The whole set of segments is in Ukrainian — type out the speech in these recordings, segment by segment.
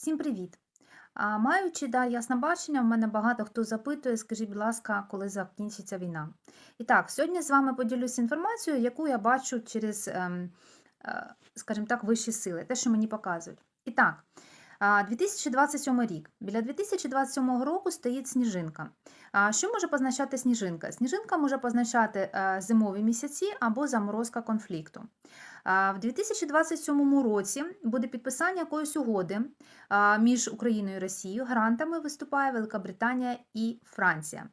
Всім привіт! А, Маючи ясне бачення, в мене багато хто запитує, скажіть, будь ласка, коли закінчиться війна. І так, сьогодні з вами поділюся інформацією, яку я бачу через, ем, е, скажімо так, вищі сили, те, що мені показують. І так, 2027 рік. Біля 2027 року стоїть сніжинка. Що може позначати сніжинка? Сніжинка може позначати е, зимові місяці або заморозка конфлікту. В 2027 році буде підписання якоїсь угоди між Україною і Росією. Гарантами виступає Велика Британія і Франція.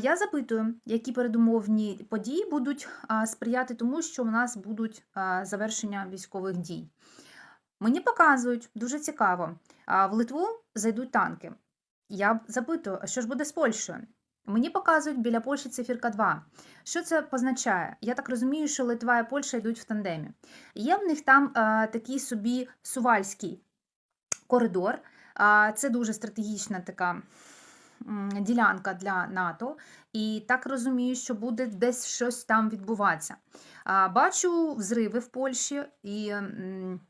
Я запитую, які передумовні події будуть сприяти тому, що у нас будуть завершення військових дій. Мені показують дуже цікаво. В Литву зайдуть танки. Я запитую, що ж буде з Польщею? Мені показують біля Польщі циферка 2. Що це позначає? Я так розумію, що Литва і Польща йдуть в тандемі. Є в них там а, такий собі сувальський коридор. А, це дуже стратегічна така ділянка для НАТО. І так розумію, що буде десь щось там відбуватися. А, бачу взриви в Польщі і. м,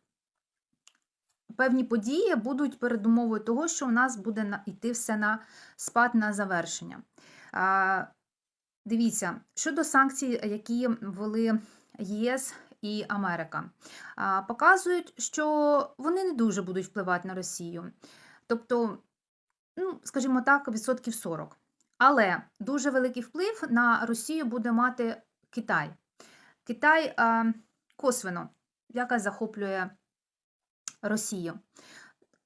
Певні події будуть передумовою того, що у нас буде йти все на спад на завершення. Дивіться, щодо санкцій, які ввели ЄС і Америка, показують, що вони не дуже будуть впливати на Росію. Тобто, ну, скажімо так, відсотків 40. Але дуже великий вплив на Росію буде мати Китай. Китай косвено, яка захоплює Росію.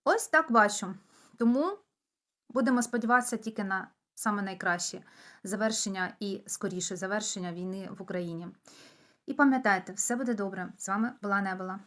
Ось так бачу. Тому будемо сподіватися тільки на саме найкраще завершення і скоріше завершення війни в Україні. І пам'ятайте, все буде добре. З вами була Небела.